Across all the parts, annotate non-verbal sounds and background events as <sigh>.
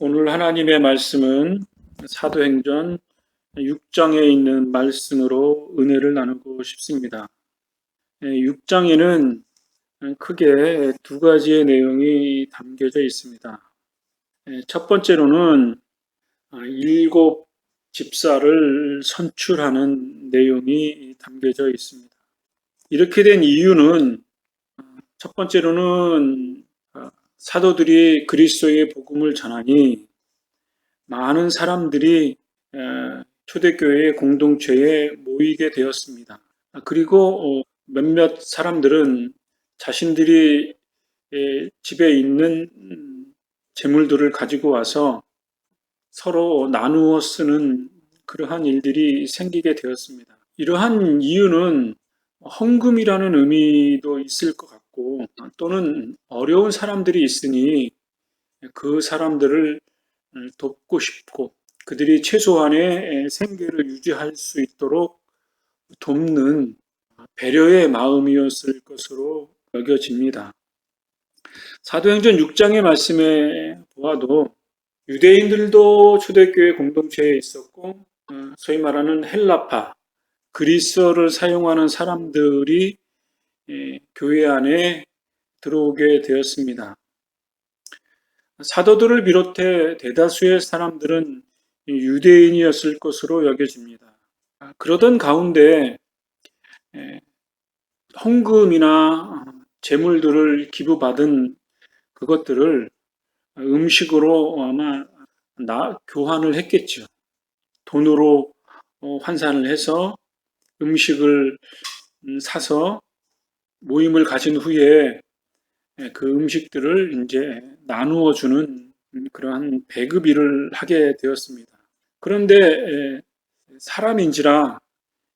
오늘 하나님의 말씀은 사도행전 6장에 있는 말씀으로 은혜를 나누고 싶습니다. 6장에는 크게 두 가지의 내용이 담겨져 있습니다. 첫 번째로는 일곱 집사를 선출하는 내용이 담겨져 있습니다. 이렇게 된 이유는 첫 번째로는 사도들이 그리스도의 복음을 전하니 많은 사람들이 초대교회 공동체에 모이게 되었습니다. 그리고 어, 몇몇 사람들은 자신들이 집에 있는 재물들을 가지고 와서 서로 나누어 쓰는 그러한 일들이 생기게 되었습니다. 이러한 이유는 헌금이라는 의미도 있을 것 같고 또는 어려운 사람들이 있으니 그 사람들을 돕고 싶고 그들이 최소한의 생계를 유지할 수 있도록 돕는 배려의 마음이었을 것으로 여겨집니다. 사도행전 6장의 말씀에 보아도 유대인들도 초대교회 공동체에 있었고 어, 소위 말하는 헬라파 그리스어를 사용하는 사람들이 예, 교회 안에 들어오게 되었습니다. 사도들을 비롯해 대다수의 사람들은 유대인이었을 것으로 여겨집니다. 그러던 가운데 예, 헌금이나 재물들을 기부받은 그것들을 음식으로 아마 나, 교환을 했겠죠. 돈으로 어, 환산을 해서 음식을 음, 사서 모임을 가진 후에 예, 그 음식들을 이제 나누어 주는 그러한 배급 일을 하게 되었습니다. 그런데 예, 사람인지라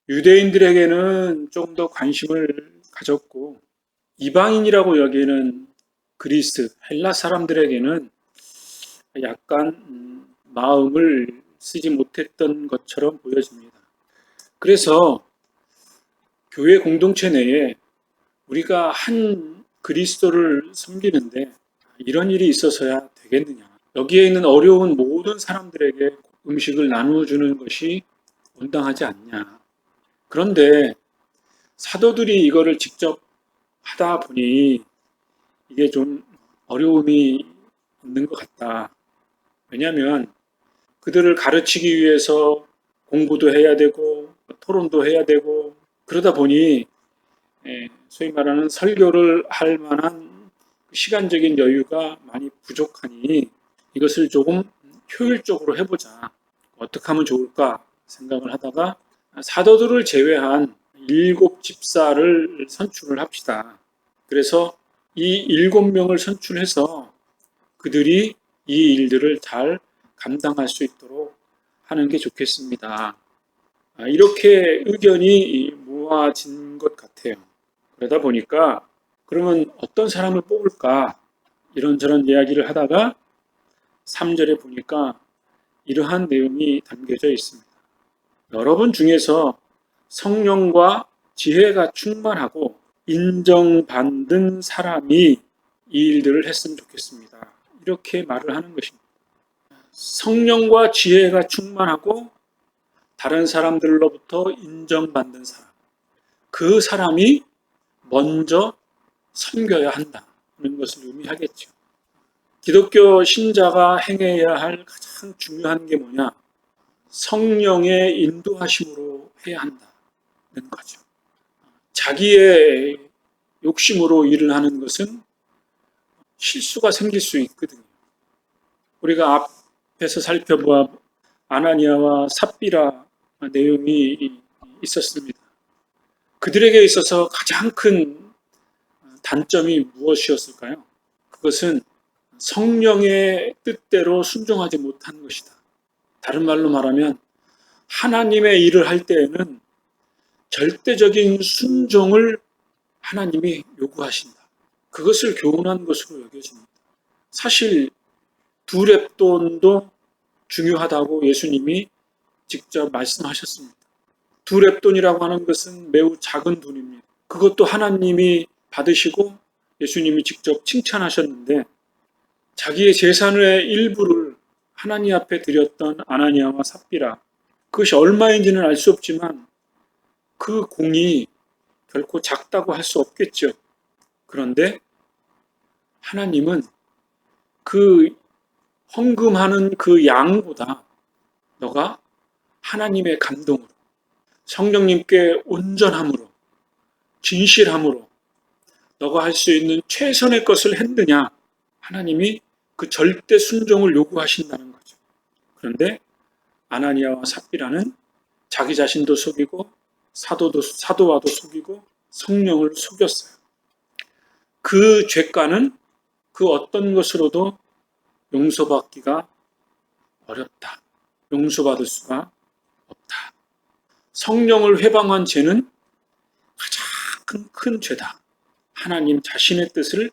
유대인들에게는 좀 더 관심을 가졌고 이방인이라고 여기는 그리스 헬라 사람들에게는 약간 음, 마음을 쓰지 못했던 것처럼 보여집니다. 그래서 교회 공동체 내에 우리가 한 그리스도를 섬기는데 이런 일이 있어서야 되겠느냐. 여기에 있는 어려운 모든 사람들에게 음식을 나누어 주는 것이 온당하지 않냐. 그런데 사도들이 이거를 직접 하다 보니 이게 좀 어려움이 있는 것 같다. 왜냐하면 그들을 가르치기 위해서 공부도 해야 되고 토론도 해야 되고 그러다 보니 예, 소위 말하는 설교를 할 만한 시간적인 여유가 많이 부족하니 이것을 조금 효율적으로 해보자. 어떻게 하면 좋을까 생각을 하다가 사도들을 제외한 일곱 집사를 선출을 합시다. 그래서 이 일곱 명을 선출해서 그들이 이 일들을 잘 감당할 수 있도록 하는 게 좋겠습니다. 아, 이렇게 의견이 모아진 것 같아요. 그러다 보니까 그러면 어떤 사람을 뽑을까 이런저런 이야기를 하다가 3절에 보니까 이러한 내용이 담겨져 있습니다. 여러분 중에서 성령과 지혜가 충만하고 인정받는 사람이 이 일들을 했으면 좋겠습니다. 이렇게 말을 하는 것입니다. 성령과 지혜가 충만하고 다른 사람들로부터 인정받는 사람. 그 사람이 먼저 섬겨야 한다는 것을 의미하겠죠. 기독교 신자가 행해야 할 가장 중요한 게 뭐냐? 성령의 인도하심으로 해야 한다는 거죠. 자기의 욕심으로 일을 하는 것은 실수가 생길 수 있거든요. 우리가 앞에서 살펴보아 아나니아와 삽비라 내용이 있었습니다. 그들에게 있어서 가장 큰 단점이 무엇이었을까요? 그것은 성령의 뜻대로 순종하지 못한 것이다. 다른 말로 말하면 하나님의 일을 할 때에는 절대적인 순종을 하나님이 요구하신다. 그것을 교훈한 것으로 여겨집니다. 사실 두 랩돈도 중요하다고 예수님이 직접 말씀하셨습니다. 두 랩돈이라고 하는 것은 매우 작은 돈입니다. 그것도 하나님이 받으시고 예수님이 직접 칭찬하셨는데 자기의 재산의 일부를 하나님 앞에 드렸던 아나니아와 삽비라 그것이 얼마인지는 알 수 없지만 그 공이 결코 작다고 할 수 없겠죠. 그런데 하나님은 그 헌금하는 그 양보다 너가 하나님의 감동으로 성령님께 온전함으로 진실함으로 너가 할 수 있는 최선의 것을 했느냐 하나님이 그 절대 순종을 요구하신다는 거죠. 그런데 아나니아와 삽비라는 자기 자신도 속이고 사도도 사도와도 속이고 성령을 속였어요. 그 죄가는 그 어떤 것으로도 용서받기가 어렵다. 용서받을 수가. 성령을 회방한 죄는 가장 큰, 큰 죄다. 하나님 자신의 뜻을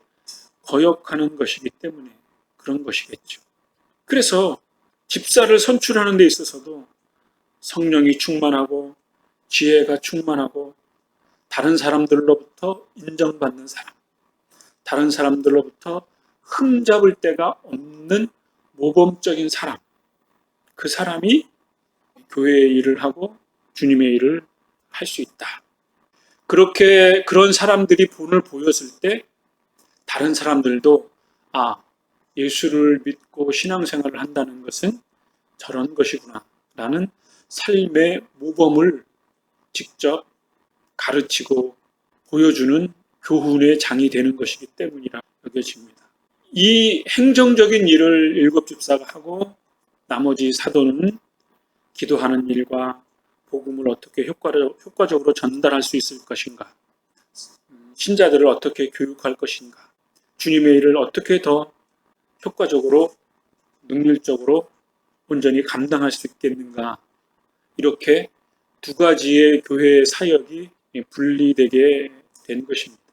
거역하는 것이기 때문에 그런 것이겠죠. 그래서 집사를 선출하는 데 있어서도 성령이 충만하고 지혜가 충만하고 다른 사람들로부터 인정받는 사람, 다른 사람들로부터 흠잡을 데가 없는 모범적인 사람, 그 사람이 교회의 일을 하고 주님의 일을 할 수 있다. 그렇게 그런 사람들이 본을 보였을 때 다른 사람들도 아, 예수를 믿고 신앙생활을 한다는 것은 저런 것이구나 라는 삶의 모범을 직접 가르치고 보여주는 교훈의 장이 되는 것이기 때문이라 여겨집니다. 이 행정적인 일을 일곱 집사가 하고 나머지 사도는 기도하는 일과 복음을 어떻게 효과적으로 전달할 수 있을 것인가, 신자들을 어떻게 교육할 것인가, 주님의 일을 어떻게 더 효과적으로 능률적으로 온전히 감당할 수 있겠는가? 이렇게 두 가지의 교회의 사역이 분리되게 된 것입니다.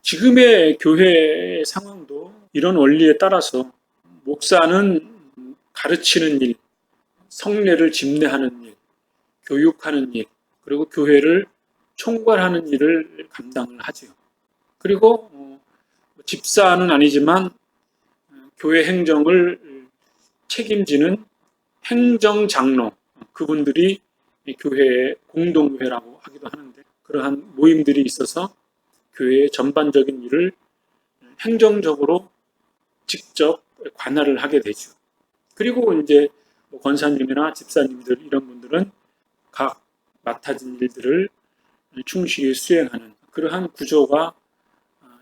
지금의 교회 상황도 이런 원리에 따라서 목사는 가르치는 일, 성례를 집례하는 일, 교육하는 일, 그리고 교회를 총괄하는 일을 감당을 하죠. 그리고 어, 집사는 아니지만 교회 행정을 책임지는 행정장로 그분들이 교회의 공동회라고 하기도 하는데 그러한 모임들이 있어서 교회의 전반적인 일을 행정적으로 직접 관할을 하게 되죠. 그리고 이제 뭐 권사님이나 집사님들 이런 분들은 각 맡아진 일들을 충실히 수행하는 그러한 구조가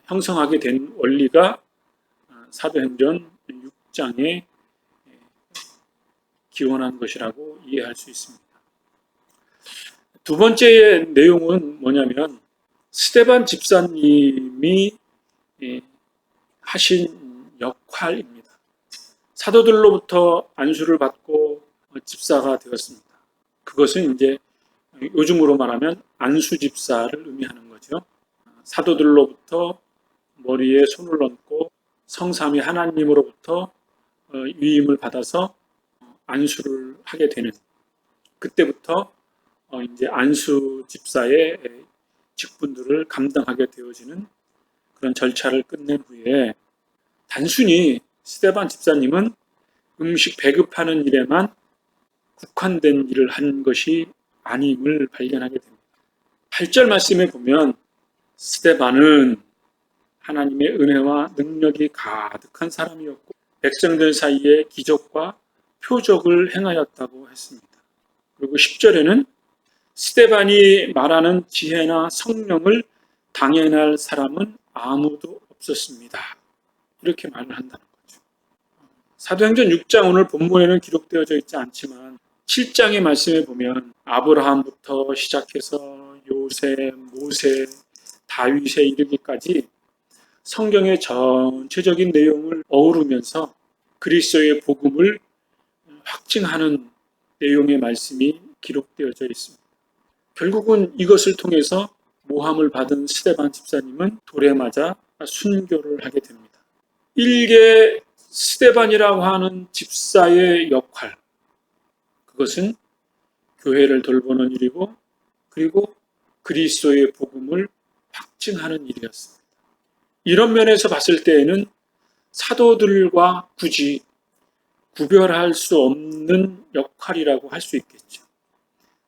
형성하게 된 원리가 사도행전 6장에 기원한 것이라고 이해할 수 있습니다. 두 번째 내용은 뭐냐면 스테반 집사님이 하신 역할입니다. 사도들로부터 안수를 받고 집사가 되었습니다. 그것은 이제 요즘으로 말하면 안수 집사를 의미하는 거죠. 사도들로부터 머리에 손을 얹고 성삼위 하나님으로부터 어, 위임을 받아서 안수를 하게 되는 그때부터 어, 이제 안수 집사의 직분들을 감당하게 되어지는 그런 절차를 끝낸 후에 단순히 스테반 집사님은 음식 배급하는 일에만 국한된 일을 한 것이 아님을 발견하게 됩니다. 8절 말씀에 보면 스테반은 하나님의 은혜와 능력이 가득한 사람이었고 백성들 사이에 기적과 표적을 행하였다고 했습니다. 그리고 10절에는 스테반이 말하는 지혜나 성령을 당연할 사람은 아무도 없었습니다. 이렇게 말을 한다는. 사도행전 6장 오늘 본문에는 기록되어져 있지 않지만 7장의 말씀에 보면 아브라함부터 시작해서 요셉, 모세, 다윗에 이르기까지 성경의 전체적인 내용을 어우르면서 그리스도의 복음을 확증하는 내용의 말씀이 기록되어져 있습니다. 결국은 이것을 통해서 모함을 받은 스데반 집사님은 돌에 맞아 순교를 하게 됩니다. 일개 스데반이라고 하는 집사의 역할, 그것은 교회를 돌보는 일이고, 그리고 그리스도의 복음을 확증하는 일이었습니다. 이런 면에서 봤을 때에는 사도들과 굳이 구별할 수 없는 역할이라고 할 수 있겠죠.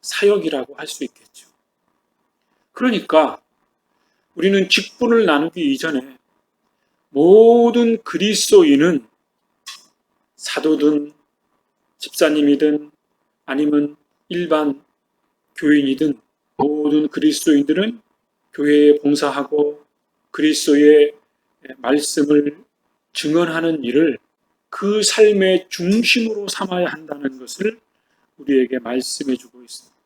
사역이라고 할 수 있겠죠. 그러니까 우리는 직분을 나누기 이전에 모든 그리스도인은 사도든 집사님이든 아니면 일반 교인이든 모든 그리스도인들은 교회에 봉사하고 그리스도의 말씀을 증언하는 일을 그 삶의 중심으로 삼아야 한다는 것을 우리에게 말씀해 주고 있습니다.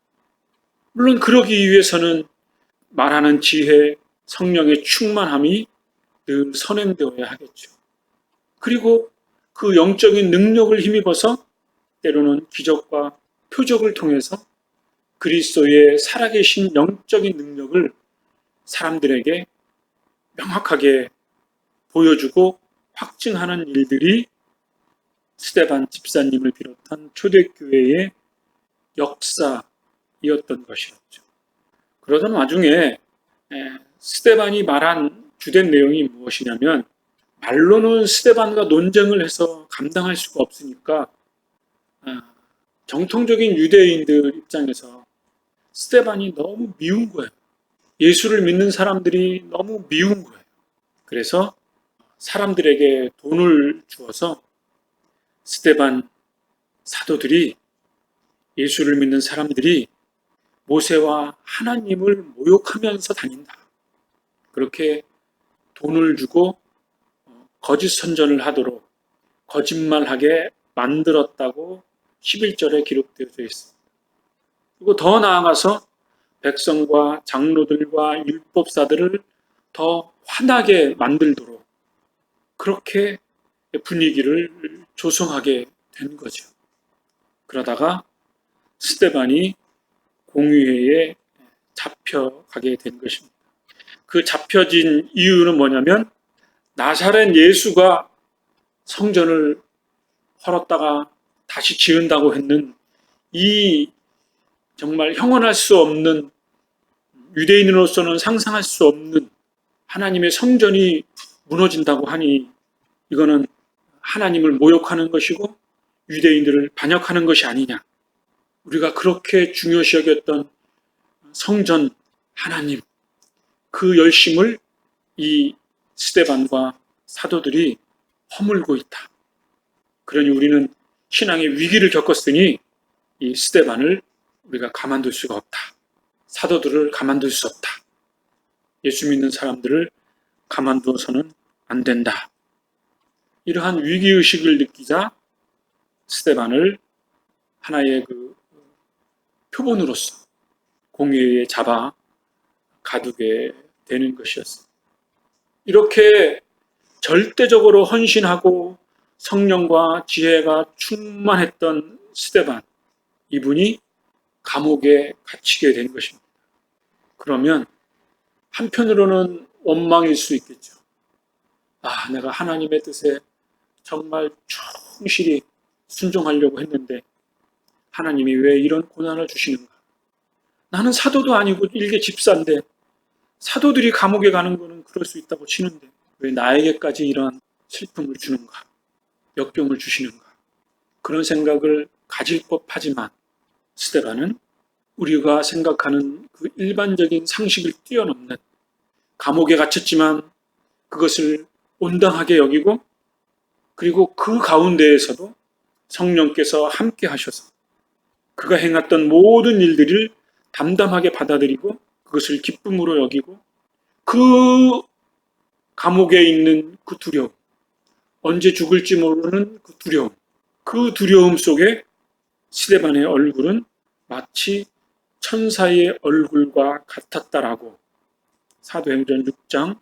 물론 그러기 위해서는 말하는 지혜, 성령의 충만함이 늘 선행되어야 하겠죠. 그리고 그 영적인 능력을 힘입어서 때로는 기적과 표적을 통해서 그리스도의 살아계신 영적인 능력을 사람들에게 명확하게 보여주고 확증하는 일들이 스테반 집사님을 비롯한 초대교회의 역사이었던 것이었죠. 그러던 와중에 스테반이 말한 주된 내용이 무엇이냐면 말로는 스테반과 논쟁을 해서 감당할 수가 없으니까 아, 정통적인 유대인들 입장에서 스테반이 너무 미운 거예요. 예수를 믿는 사람들이 너무 미운 거예요. 그래서 사람들에게 돈을 주어서 스테반 사도들이 예수를 믿는 사람들이 모세와 하나님을 모욕하면서 다닌다. 그렇게 돈을 주고 거짓 선전을 하도록 거짓말하게 만들었다고 11절에 기록되어져 있습니다. 그리고 더 나아가서 백성과 장로들과 율법사들을 더 화나게 만들도록 그렇게 분위기를 조성하게 된 거죠. 그러다가 스테반이 공의회에 잡혀가게 된 것입니다. 그 잡혀진 이유는 뭐냐면 나사렛 예수가 성전을 헐었다가 다시 지은다고 했는 이 정말 형언할 수 없는 유대인으로서는 상상할 수 없는 하나님의 성전이 무너진다고 하니 이거는 하나님을 모욕하는 것이고 유대인들을 반역하는 것이 아니냐. 우리가 그렇게 중요시 여겼던 성전 하나님 그 열심을 이 스테반과 사도들이 허물고 있다. 그러니 우리는 신앙의 위기를 겪었으니 이 스테반을 우리가 가만둘 수가 없다. 사도들을 가만둘 수 없다. 예수 믿는 사람들을 가만두어서는 안 된다. 이러한 위기의식을 느끼자 스테반을 하나의 그 표본으로서 공의에 잡아 가두게 되는 것이었습니다. 이렇게 절대적으로 헌신하고 성령과 지혜가 충만했던 스테반, 이분이 감옥에 갇히게 된 것입니다. 그러면 한편으로는 원망일 수 있겠죠. 아, 내가 하나님의 뜻에 정말 충실히 순종하려고 했는데 하나님이 왜 이런 고난을 주시는가? 나는 사도도 아니고 일개 집사인데 사도들이 감옥에 가는 거는 그럴 수 있다고 치는데 왜 나에게까지 이런 슬픔을 주는가? 역경을 주시는가? 그런 생각을 가질 법하지만 스테반은 우리가 생각하는 그 일반적인 상식을 뛰어넘는 감옥에 갇혔지만 그것을 온당하게 여기고 그리고 그 가운데에서도 성령께서 함께 하셔서 그가 행했던 모든 일들을 담담하게 받아들이고 그것을 기쁨으로 여기고 그 감옥에 있는 그 두려움, 언제 죽을지 모르는 그 두려움, 그 두려움 속에 시데반의 얼굴은 마치 천사의 얼굴과 같았다라고 사도행전 6장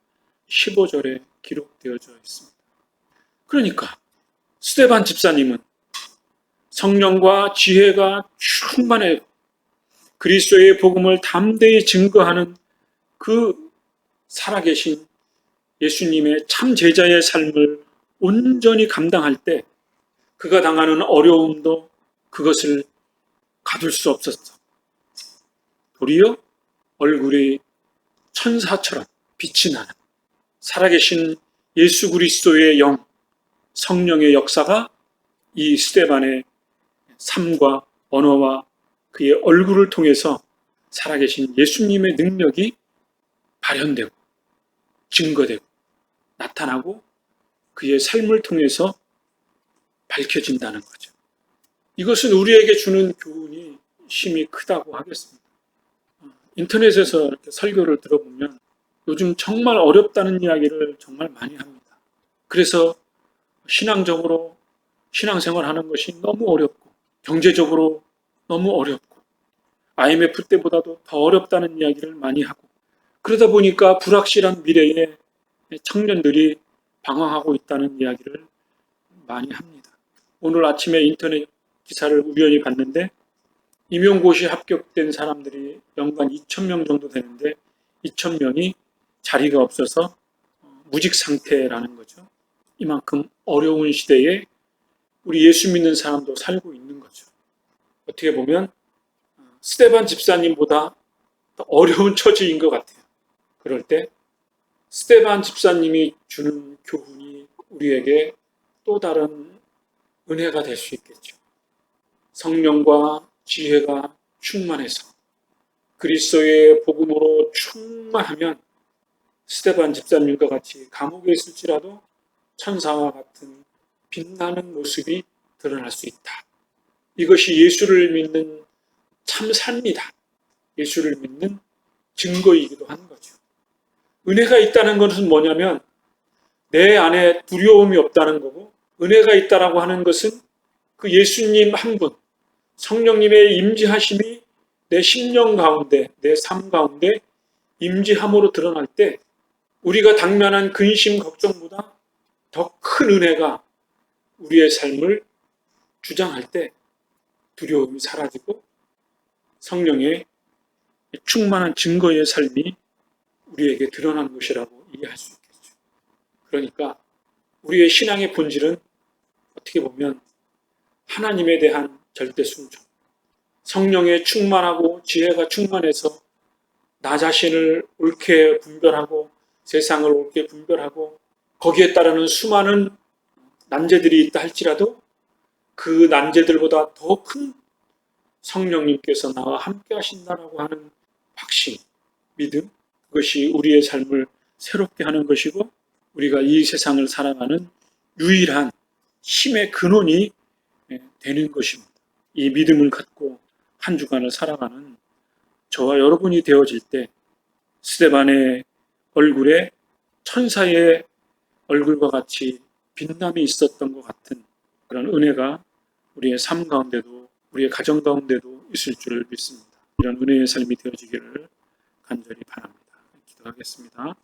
15절에 기록되어져 있습니다. 그러니까 스테반 집사님은 성령과 지혜가 충만해 그리스도의 복음을 담대히 증거하는 그 살아계신 예수님의 참 제자의 삶을 온전히 감당할 때 그가 당하는 어려움도 그것을 가둘 수 없었어. 도리어 얼굴이 천사처럼 빛이 나는 살아계신 예수 그리스도의 영, 성령의 역사가 이 스테반의 삶과 언어와 그의 얼굴을 통해서 살아계신 예수님의 능력이 발현되고 증거되고 나타나고 그의 삶을 통해서 밝혀진다는 거죠. 이것은 우리에게 주는 교훈이 심히 크다고 하겠습니다. 인터넷에서 이렇게 설교를 들어보면 요즘 정말 어렵다는 이야기를 정말 많이 합니다. 그래서 신앙적으로 신앙생활 하는 것이 너무 어렵고 경제적으로 너무 어렵고 IMF 때보다도 더 어렵다는 이야기를 많이 하고 그러다 보니까 불확실한 미래에 청년들이 방황하고 있다는 이야기를 많이 합니다. 오늘 아침에 인터넷 기사를 우연히 봤는데 임용고시 합격된 사람들이 연간 2,000명 정도 되는데 2,000명이 자리가 없어서 무직 상태라는 거죠. 이만큼 어려운 시대에 우리 예수 믿는 사람도 살고 있는 거죠. 어떻게 보면 스테반 집사님보다 더 어려운 <laughs> 처지인 것 같아요. 그럴 때 스테반 집사님이 주는 교훈이 우리에게 또 다른 은혜가 될 수 있겠죠. 성령과 지혜가 충만해서 그리스도의 복음으로 충만하면 스테반 집사님과 같이 감옥에 있을지라도 천사와 같은 빛나는 모습이 드러날 수 있다. 이것이 예수를 믿는 참 삶이다. 예수를 믿는 증거이기도 한 거죠. 은혜가 있다는 것은 뭐냐면 내 안에 두려움이 없다는 거고 은혜가 있다라고 하는 것은 그 예수님 한 분, 성령님의 임재하심이 내 심령 가운데, 내 삶 가운데 임재함으로 드러날 때 우리가 당면한 근심 걱정보다 더 큰 은혜가 우리의 삶을 주장할 때 두려움이 사라지고 성령의 충만한 증거의 삶이 우리에게 드러난 것이라고 이해할 수 있겠죠. 그러니까 우리의 신앙의 본질은 어떻게 보면 하나님에 대한 절대 순종, 성령의 충만하고 지혜가 충만해서 나 자신을 옳게 분별하고 세상을 옳게 분별하고 거기에 따르는 수많은 난제들이 있다 할지라도 그 난제들보다 더 큰 성령님께서 나와 함께 하신다라고 하는 확신, 믿음, 그것이 우리의 삶을 새롭게 하는 것이고 우리가 이 세상을 살아가는 유일한 힘의 근원이 되는 것입니다. 이 믿음을 갖고 한 주간을 살아가는 저와 여러분이 되어질 때 스테반의 얼굴에 천사의 얼굴과 같이 빛남이 있었던 것 같은 그런 은혜가 우리의 삶 가운데도 우리의 가정 가운데도 있을 줄을 믿습니다. 이런 은혜의 삶이 되어지기를 간절히 바랍니다. 기도하겠습니다.